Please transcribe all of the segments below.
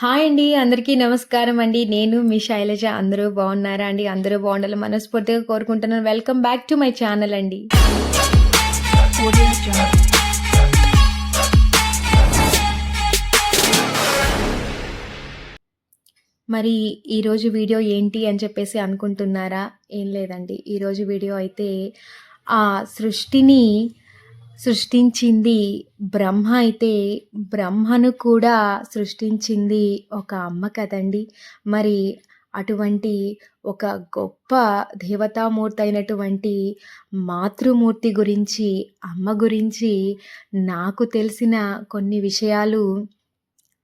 Hi అండి అందరికీ నమస్కారం అండి. నేను మీ శైలజ. అందరూ బాగున్నారా అండి? అందరూ బాగుండాలి మనస్ఫూర్తిగా కోరుకుంటున్నాను. Welcome back to my channel అండి. మరి ఈరోజు వీడియో ఏంటి అని చెప్పేసి అనుకుంటున్నారా? ఏం లేదండి. ఈరోజు వీడియో అయితే ఆ సృష్టిని సృష్టించింది బ్రహ్మ అయితే బ్రహ్మను కూడా సృష్టించింది ఒక అమ్మ కదండి. మరి అటువంటి ఒక గొప్ప దేవతామూర్తి అయినటువంటి మాతృమూర్తి గురించి అమ్మ గురించి నాకు తెలిసిన కొన్ని విషయాలు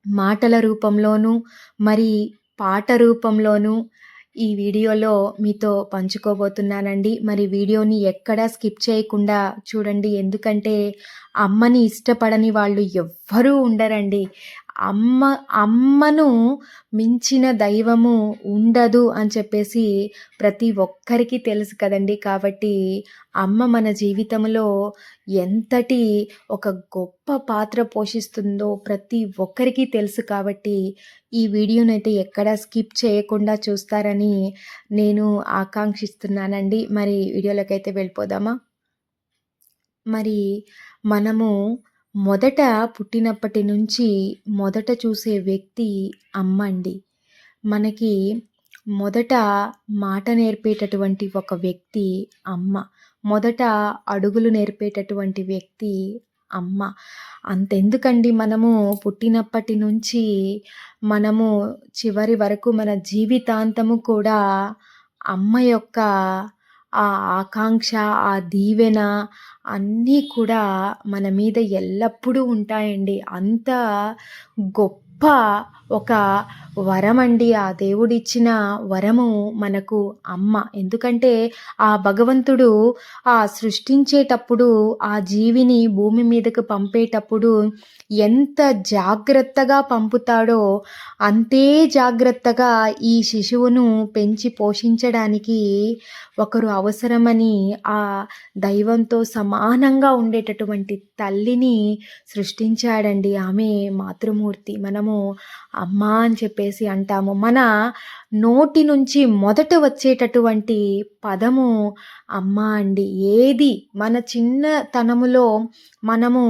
మాటల రూపంలోనూ మరి పాట రూపంలోనూ ఈ వీడియోలో మీతో పంచుకోబోతున్నానండి. మరి వీడియోని ఎక్కడా స్కిప్ చేయకుండా చూడండి. ఎందుకంటే అమ్మని ఇష్టపడని వాళ్ళు ఎవ్వరూ ఉండరండి. అమ్మ అమ్మను మించిన దైవము ఉండదు అని చెప్పేసి ప్రతి ఒక్కరికి తెలుసు కదండి. కాబట్టి అమ్మ మన జీవితంలో ఎంతటి ఒక గొప్ప పాత్ర పోషిస్తుందో ప్రతి ఒక్కరికి తెలుసు. కాబట్టి ఈ వీడియోనైతే ఎక్కడా స్కిప్ చేయకుండా చూస్తారని నేను ఆకాంక్షిస్తున్నానండి. మరి వీడియోలోకి అయితే వెళ్ళిపోదామా? మరి మనము మొదట పుట్టినప్పటి నుంచి మొదట చూసే వ్యక్తి అమ్మ అండి. మనకి మొదట మాట నేర్పేటటువంటి ఒక వ్యక్తి అమ్మ. మొదట అడుగులు నేర్పేటటువంటి వ్యక్తి అమ్మ. అంతెందుకండి మనము పుట్టినప్పటి నుంచి మనము చివరి వరకు మన జీవితాంతము కూడా అమ్మ యొక్క ఆ ఆకాంక్ష ఆ దీవెన అన్నీ కూడా మన మీద ఎల్లప్పుడూ ఉంటాయండి. అంత గొప్ప ఒక వరం అండి ఆ దేవుడిచ్చిన వరము మనకు అమ్మ. ఎందుకంటే ఆ భగవంతుడు ఆ సృష్టించేటప్పుడు ఆ జీవిని భూమి మీదకు పంపేటప్పుడు ఎంత జాగ్రత్తగా పంపుతాడో అంతే జాగ్రత్తగా ఈ శిశువును పెంచి పోషించడానికి ఒకరు అవసరమని ఆ దైవంతో సమానంగా ఉండేటటువంటి తల్లిని సృష్టించాడండి ఆమె మాతృమూర్తి. మనము అమ్మ అని చెప్పేసి అంటాము. మన నోటి నుంచి మొదట వచ్చేటటువంటి పదము అమ్మ అండి. ఏది? మన చిన్నతనములో మనము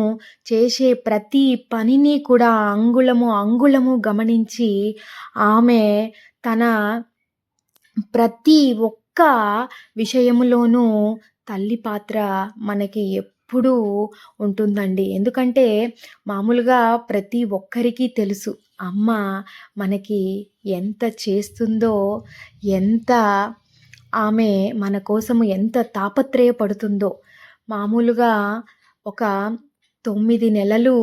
చేసే ప్రతి పనిని కూడా అంగుళము అంగుళము గమనించి ఆమె తన ప్రతి ఒక్క విషయములోనూ తల్లి పాత్ర మనకి ఎప్పుడూ ఉంటుందండి. ఎందుకంటే మామూలుగా ప్రతి ఒక్కరికి తెలుసు. అమ్మ మనకి ఎంత చేస్తుందో ఎంత ఆమె మన కోసము ఎంత తాపత్రయపడుతుందో. మామూలుగా ఒక తొమ్మిది నెలలు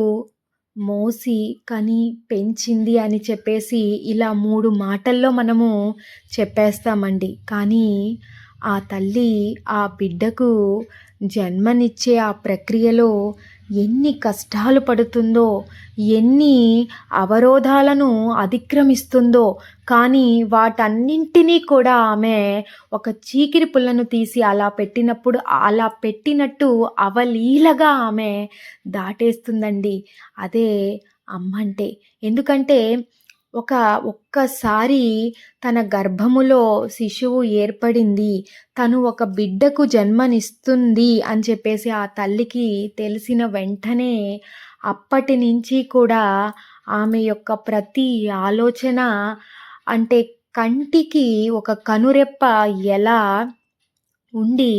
మోసి కని పెంచింది అని చెప్పేసి ఇలా మూడు మాటల్లో మనము చెప్పేస్తామండి. కానీ ఆ తల్లి ఆ బిడ్డకు జన్మనిచ్చే ఆ ప్రక్రియలో ఎన్ని కష్టాలు పడుతుందో ఎన్ని అవరోధాలను అతిక్రమిస్తుందో కానీ వాటన్నింటినీ కూడా ఆమె ఒక చీకిరి పుల్లను తీసి అలా పెట్టినప్పుడు అలా పెట్టినట్టు అవలీలగా ఆమె దాటేస్తుందండి. అదే అమ్మంటే. ఎందుకంటే ఒక ఒక్కసారి తన గర్భములో శిశువు ఏర్పడింది. తను ఒక బిడ్డకు జన్మనిస్తుంది అని చెప్పేసి ఆ తల్లికి తెలిసిన వెంటనే అప్పటి నుంచి కూడా ఆమె యొక్క ప్రతి ఆలోచన అంటే కంటికి ఒక కనురెప్ప ఎలా ఉండి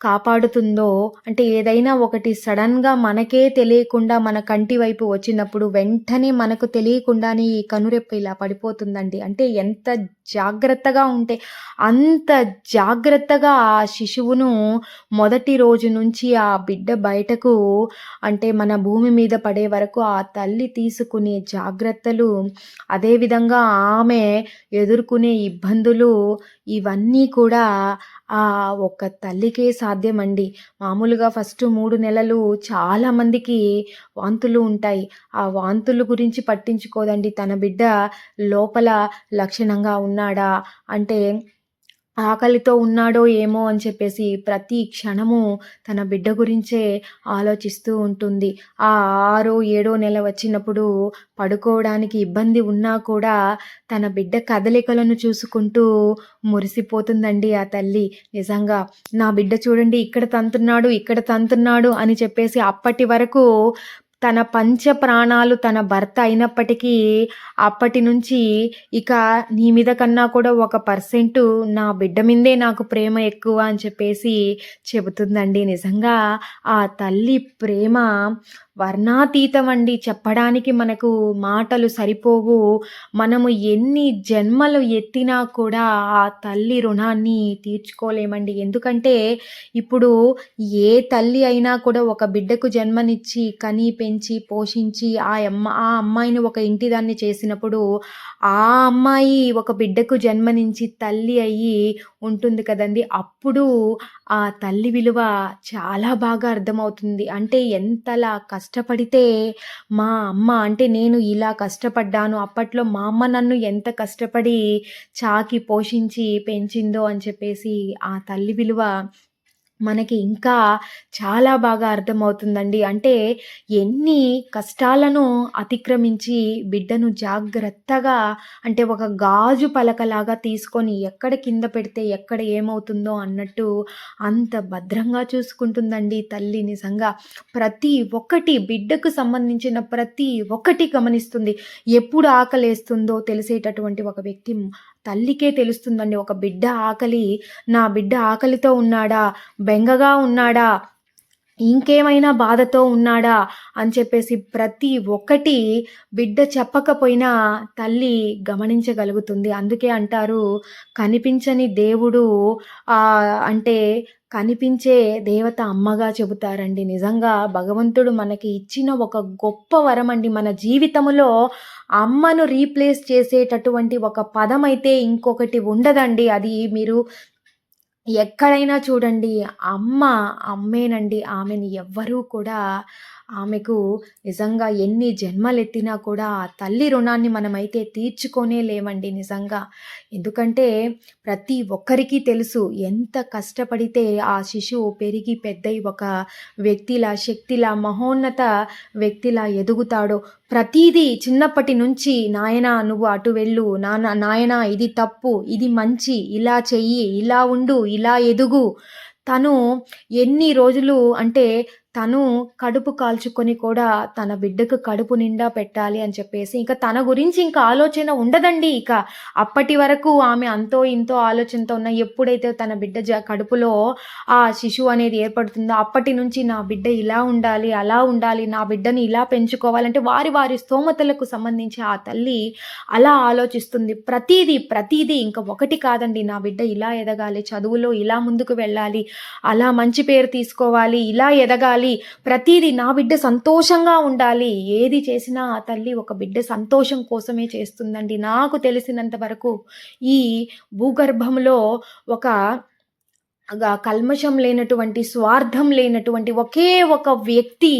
కాపాడుతుందో? అంటే ఏదైనా ఒకటి సడన్గా మనకే తెలియకుండా మన కంటి వైపు వచ్చినప్పుడు వెంటనే మనకు తెలియకుండానే ఈ కనురెప్ప ఇలా పడిపోతుందండి. అంటే ఎంత జాగ్రత్తగా ఉంటే అంత జాగ్రత్తగా ఆ శిశువును మొదటి రోజు నుంచి ఆ బిడ్డ బయటకు అంటే మన భూమి మీద పడే వరకు ఆ తల్లి తీసుకునే జాగ్రత్తలు అదేవిధంగా ఆమె ఎదుర్కొనే ఇబ్బందులు ఇవన్నీ కూడా ఆ ఒక్క తల్లికే సాధ్యమండి. మామూలుగా ఫస్ట్ మూడు నెలలు చాలామందికి వాంతులు ఉంటాయి. ఆ వాంతులు గురించి పట్టించుకోదండి. తన బిడ్డ లోపల లక్షణంగా ఉన్నాడా? అంటే ఆకలితో ఉన్నాడో ఏమో అని చెప్పేసి ప్రతి క్షణము తన బిడ్డ గురించే ఆలోచిస్తూ ఉంటుంది. ఆ ఆరో ఏడో నెల వచ్చినప్పుడు పడుకోవడానికి ఇబ్బంది ఉన్నా కూడా తన బిడ్డ కదలికలను చూసుకుంటూ మురిసిపోతుందండి ఆ తల్లి. నిజంగా నా బిడ్డ చూడండి ఇక్కడ తంతున్నాడు ఇక్కడ తంతున్నాడు అని చెప్పేసి అప్పటి వరకు తన పంచ ప్రాణాలు తన భర్త అయినప్పటికీ అప్పటి నుంచి ఇక నీ మీద కన్నా కూడా ఒక పర్సెంట్ నా బిడ్డ మీదే నాకు ప్రేమ ఎక్కువ అని చెప్పేసి చెబుతుందండి. నిజంగా ఆ తల్లి ప్రేమ వర్ణాతీతం అండి చెప్పడానికి మనకు మాటలు సరిపోవు. మనము ఎన్ని జన్మలు ఎత్తినా కూడా ఆ తల్లి రుణాన్ని తీర్చుకోలేమండి. ఎందుకంటే ఇప్పుడు ఏ తల్లి అయినా కూడా ఒక బిడ్డకు జన్మనిచ్చి కని పెంచి పోషించి ఆ అమ్మ ఆ అమ్మాయిని ఒక ఇంటి దాన్ని చేసినప్పుడు ఆ అమ్మాయి ఒక బిడ్డకు జన్మనించి తల్లి అయ్యి ఉంటుంది కదండి. అప్పుడు ఆ తల్లి విలువ చాలా బాగా అర్థమవుతుంది. అంటే ఎంతలా కష్టపడితే మా అమ్మ అంటే నేను ఇలా కష్టపడ్డాను అప్పట్లో మా అమ్మ నన్ను ఎంత కష్టపడి చాకి పోషించి పెంచిందో అని చెప్పేసి ఆ తల్లి విలువ మనకి ఇంకా చాలా బాగా అర్థమవుతుందండి. అంటే ఎన్ని కష్టాలను అతిక్రమించి బిడ్డను జాగ్రత్తగా అంటే ఒక గాజు పలకలాగా తీసుకొని ఎక్కడ కింద పెడితే ఎక్కడ ఏమవుతుందో అన్నట్టు అంత భద్రంగా చూసుకుంటుందండి తల్లి నిజంగా. ప్రతి ఒక్కటి బిడ్డకు సంబంధించిన ప్రతి ఒక్కటి గమనిస్తుంది. ఎప్పుడు ఆకలేస్తుందో తెలిసేటటువంటి ఒక వ్యక్తి తల్లికే తెలుస్తుందండి. ఒక బిడ్డ ఆకలి నా బిడ్డ ఆకలితో ఉన్నాడా? బెంగగా ఉన్నాడా? ఇంకేమైనా బాధతో ఉన్నాడా అని చెప్పేసి ప్రతి ఒక్కటి బిడ్డ చెప్పకపోయినా తల్లి గమనించగలుగుతుంది. అందుకే అంటారు కనిపించని దేవుడు అంటే కనిపించే దేవత అమ్మగా చెబుతారండి. నిజంగా భగవంతుడు మనకి ఇచ్చిన ఒక గొప్ప వరం అండి మన జీవితంలో అమ్మను రీప్లేస్ చేసేటటువంటి ఒక పదం అయితే ఇంకొకటి ఉండదండి. అది మీరు ఎక్కడైనా చూడండి అమ్మ అమ్మేనండి ఆమెని ఎవ్వరూ కూడా ఆమెకు నిజంగా ఎన్ని జన్మలెత్తినా కూడా ఆ తల్లి రుణాన్ని మనమైతే తీర్చుకోనే లేవండి నిజంగా. ఎందుకంటే ప్రతి ఒక్కరికి తెలుసు ఎంత కష్టపడితే ఆ శిశువు పెరిగి పెద్దయి ఒక వ్యక్తిలా శక్తిలా మహోన్నత వ్యక్తిలా ఎదుగుతాడో ప్రతీదీ చిన్నప్పటి నుంచి నాయన నువ్వు అటు వెళ్ళు నాన్న నాయన ఇది తప్పు ఇది మంచి ఇలా చెయ్యి ఇలా ఉండు ఇలా ఎదుగు. తను ఎన్ని రోజులు అంటే తను కడుపు కాల్చుకొని కూడా తన బిడ్డకు కడుపు నిండా పెట్టాలి అని చెప్పేసి ఇంకా తన గురించి ఇంకా ఆలోచన ఉండదండి. ఇక అప్పటి వరకు ఆమె అంతో ఇంతో ఆలోచనతో ఉన్న ఎప్పుడైతే తన బిడ్డ జ కడుపులో ఆ శిశువు అనేది ఏర్పడుతుందో అప్పటి నుంచి నా బిడ్డ ఇలా ఉండాలి అలా ఉండాలి నా బిడ్డని ఇలా పెంచుకోవాలంటే వారి వారి స్తోమతలకు సంబంధించి ఆ తల్లి అలా ఆలోచిస్తుంది. ప్రతిదీ ప్రతిదీ ఇంకా ఒకటి కాదండి. నా బిడ్డ ఇలా ఎదగాలి చదువులో ఇలా ముందుకు వెళ్ళాలి అలా మంచి పేరు తీసుకోవాలి ఇలా ఎదగాలి ఉండాలి. ప్రతిదీ నా బిడ్డ సంతోషంగా ఉండాలి. ఏది చేసినా ఆ తల్లి ఒక బిడ్డ సంతోషం కోసమే చేస్తుందండి. నాకు తెలిసినంత వరకు ఈ భూగర్భంలో ఒక కల్మషం లేనటువంటి స్వార్థం లేనటువంటి ఒకే ఒక వ్యక్తి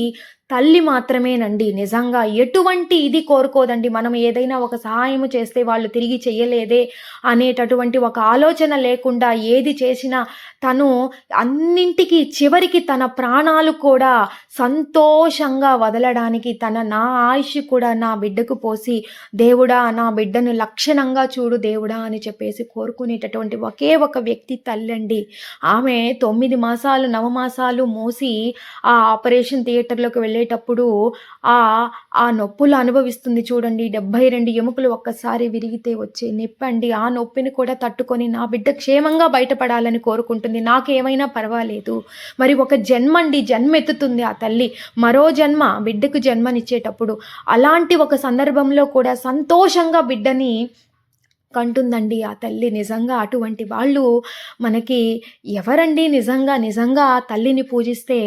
తల్లి మాత్రమేనండి. నిజంగా ఎటువంటి ఇది కోరుకోదండి. మనం ఏదైనా ఒక సహాయం చేస్తే వాళ్ళు తిరిగి చేయలేదే అనేటటువంటి ఒక ఆలోచన లేకుండా ఏది చేసినా తను అన్నింటికి చివరికి తన ప్రాణాలు కూడా సంతోషంగా వదలడానికి తన నా ఆయుష్ కూడా నా బిడ్డకు పోసి దేవుడా నా బిడ్డను లక్షణంగా చూడు దేవుడా అని చెప్పేసి కోరుకునేటటువంటి ఒకే ఒక వ్యక్తి తల్లండి. ఆమె తొమ్మిది మాసాలు నవమాసాలు మోసి ఆ ఆపరేషన్ థియేటర్లోకి వెళ్ళి వెళ్ళేటప్పుడు ఆ ఆ నొప్పులు అనుభవిస్తుంది చూడండి. డెబ్బై రెండు ఎముకలు ఒక్కసారి విరిగితే వచ్చే నొప్పి అండి. ఆ నొప్పిని కూడా తట్టుకొని నా బిడ్డ క్షేమంగా బయటపడాలని కోరుకుంటుంది. నాకేమైనా పర్వాలేదు. మరి ఒక జన్మ అండి జన్మ ఎత్తుతుంది ఆ తల్లి. మరో జన్మ బిడ్డకు జన్మనిచ్చేటప్పుడు. అలాంటి ఒక సందర్భంలో కూడా సంతోషంగా బిడ్డని కంటుందండి ఆ తల్లి. నిజంగా అటువంటి వాళ్ళు మనకి ఎవరండి? నిజంగా నిజంగా ఆ తల్లిని పూజిస్తే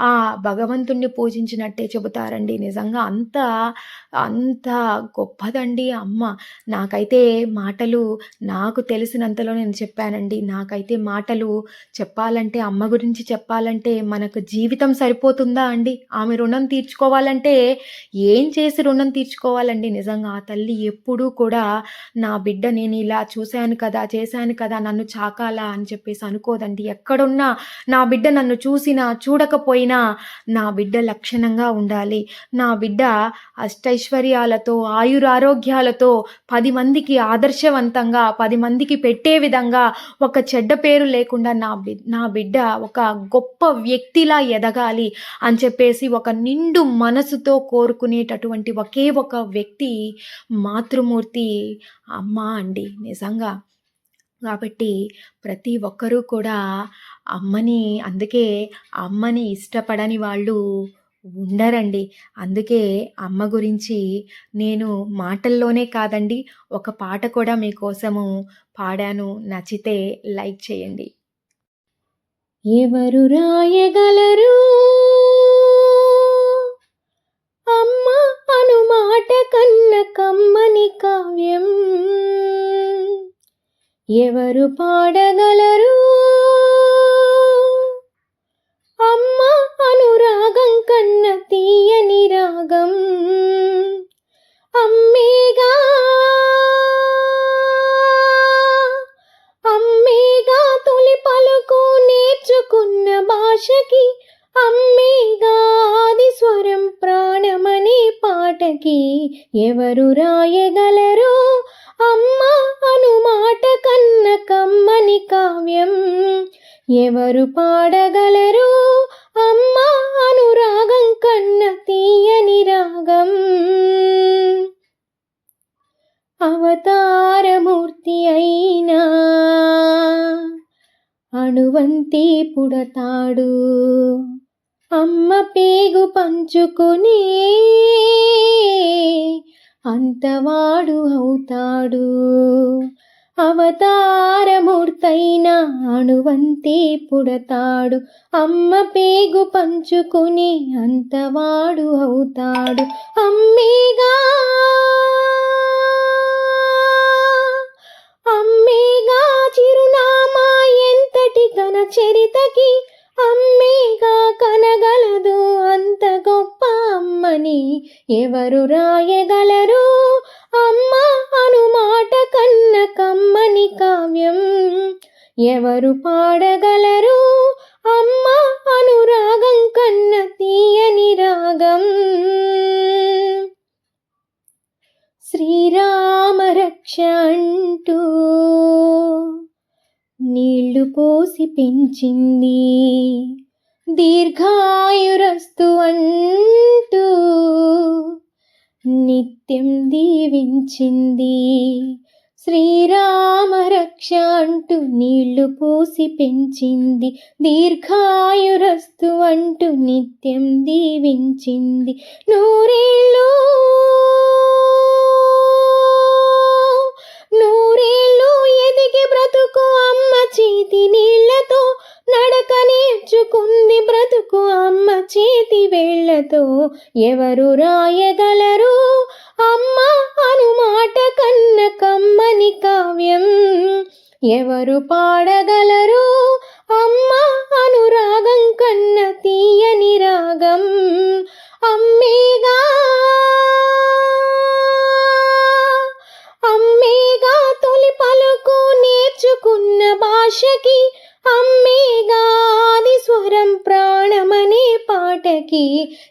ఆ భగవంతుణ్ణి పూజించినట్టే చెబుతారండి. నిజంగా అంత అంత గొప్పదండి అమ్మ. నాకైతే మాటలు నాకు తెలిసినంతలో నేను చెప్పానండి. నాకైతే మాటలు చెప్పాలంటే అమ్మ గురించి చెప్పాలంటే మనకు జీవితం సరిపోతుందా అండి? ఆమె రుణం తీర్చుకోవాలంటే ఏం చేసి రుణం తీర్చుకోవాలండి నిజంగా. ఆ తల్లి ఎప్పుడూ కూడా నా బిడ్డ నేను ఇలా చూశాను కదా! చేశాను కదా! నన్ను చాకాలా అని చెప్పేసి అనుకోదండి. ఎక్కడున్నా నా బిడ్డ నన్ను చూసినా, చూడకపోయినా నా బిడ్డ లక్షణంగా ఉండాలి. నా బిడ్డ ఐశ్వర్యాలతో ఆయురారోగ్యాలతో పది మందికి ఆదర్శవంతంగా, పది మందికి పెట్టే విధంగా ఒక చెడ్డ పేరు లేకుండా నా బి నా బిడ్డ ఒక గొప్ప వ్యక్తిలా ఎదగాలి అని చెప్పేసి ఒక నిండు మనసుతో కోరుకునేటటువంటి ఒకే ఒక వ్యక్తి మాతృమూర్తి అమ్మ అండి నిజంగా. కాబట్టి ప్రతి ఒక్కరూ కూడా అమ్మని అందుకే అమ్మని ఇష్టపడని వాళ్ళు ఉండరండి. అందుకే అమ్మ గురించి నేను మాటల్లోనే కాదండి ఒక పాట కూడా మీకోసము పాడాను. నచ్చితే లైక్ చేయండి. ఎవరు రాయగలరు అమ్మ అను మాట కన్న కమ్మని కావ్యం ఎవరు పాడగలరు భాషకి అమ్మేగా ఆది స్వరం ప్రాణమనే పాటకి ఎవరు రాయగలరు అమ్మ అనుమాట కన్న కమ్మని కావ్యం. ఎవరు పాడగలరు అమ్మ అనురాగం కన్న తీయని రాగం. అవతారమూర్తి అయినా అణువంతి పుడతాడు. అమ్మ పేగు పంచుకుని అంతవాడు అవుతాడు. అవతారమూర్తైన అణువంతి పుడతాడు. అమ్మ పేగు పంచుకుని అంతవాడు అవుతాడు. అమ్మేగా! అమ్మేగా చరితకి అమ్మేగా కనగలదు అంత గొప్ప అమ్మని ఎవరు రాయగలరు? అమ్మ అనుమాట కన్న కమ్మని కావ్యం ఎవరు పాడగలరు? అమ్మ అనురాగం కన్న తీయని రాగం శ్రీరామ రక్ష నీళ్ళు పోసి పెంచింది. దీర్ఘాయురస్తు అంటూ నిత్యం దీవించింది. శ్రీరామ రక్ష అంటూ నీళ్ళు పోసి పెంచింది. దీర్ఘాయురస్తు అంటూ నిత్యం దీవించింది. నూరేళ్ళు నూరేళ్ళు మాటతో ఎవరు రాయగలరు? అమ్మ అనుమాట కన్న కమ్మని కావ్యం. ఎవరు పాడగలరు? అమ్మ అనురాగం కన్న తీయని రాగం. అమ్మేగా! అమ్మేగా! తొలి పలుకు నేర్చుకున్న భాషకి అమ్మేగా ఆది స్వరం ప్రాణమనే పాటకి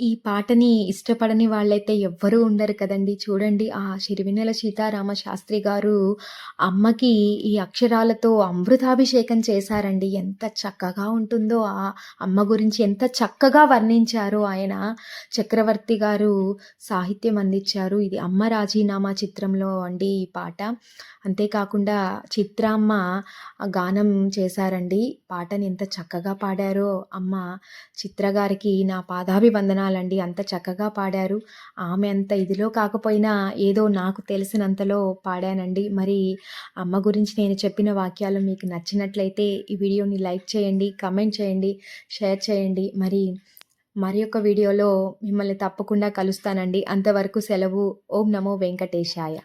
ఈ పాటని ఇష్టపడని వాళ్ళైతే ఎవ్వరూ ఉండరు కదండీ! చూడండి ఆ సిరివెన్నెల సీతారామ శాస్త్రి గారు అమ్మకి ఈ అక్షరాలతో అమృతాభిషేకం చేశారండి. ఎంత చక్కగా ఉంటుందో ఆ అమ్మ గురించి ఎంత చక్కగా వర్ణించారు ఆయన. చక్రవర్తి గారు సాహిత్యం అందించారు. ఇది 'అమ్మ రాజీనామా' చిత్రంలో అండి ఈ పాట. అంతేకాకుండా చిత్రామ్మ గానం చేశారండి. పాటని ఎంత చక్కగా పాడారో అమ్మ. చిత్ర గారికి నా పాదాభివందన వందనాలండి అంత చక్కగా పాడారు. ఆమె అంత ఇదిలో కాకపోయినా ఏదో నాకు తెలిసినంతలో పాడానండి. మరి అమ్మ గురించి నేను చెప్పిన వాక్యాలు మీకు నచ్చినట్లయితే ఈ వీడియోని లైక్ చేయండి కమెంట్ చేయండి షేర్ చేయండి. మరి మరి యొక్క వీడియోలో మిమ్మల్ని తప్పకుండా కలుస్తానండి. అంతవరకు సెలవు. ఓం నమో వెంకటేశాయ.